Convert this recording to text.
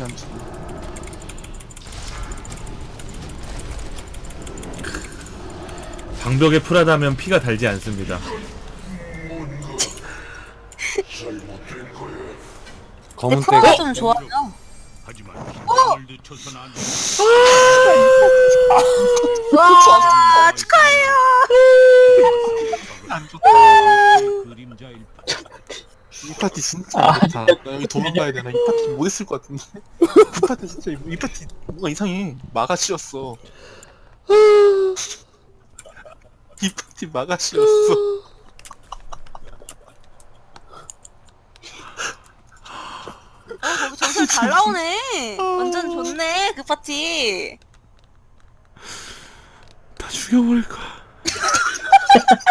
피안 죽어. 방벽에 풀하다면 피가 달지 않습니다. 검은 근데 프로가 때가 좀 좋아요. 와 축하해요. 안 좋다. 이 파티 진짜 안 좋다. 나 여기 도망가야 되나? 이 파티 못 했을 것 같은데. 그 파티 진짜 이 파티 뭔가 이상해. 마가씨였어. 이 파티 마가씨였어. 어 거기 전설 잘 나오네. 완전 좋네 그 파티. 다 죽여버릴 거야.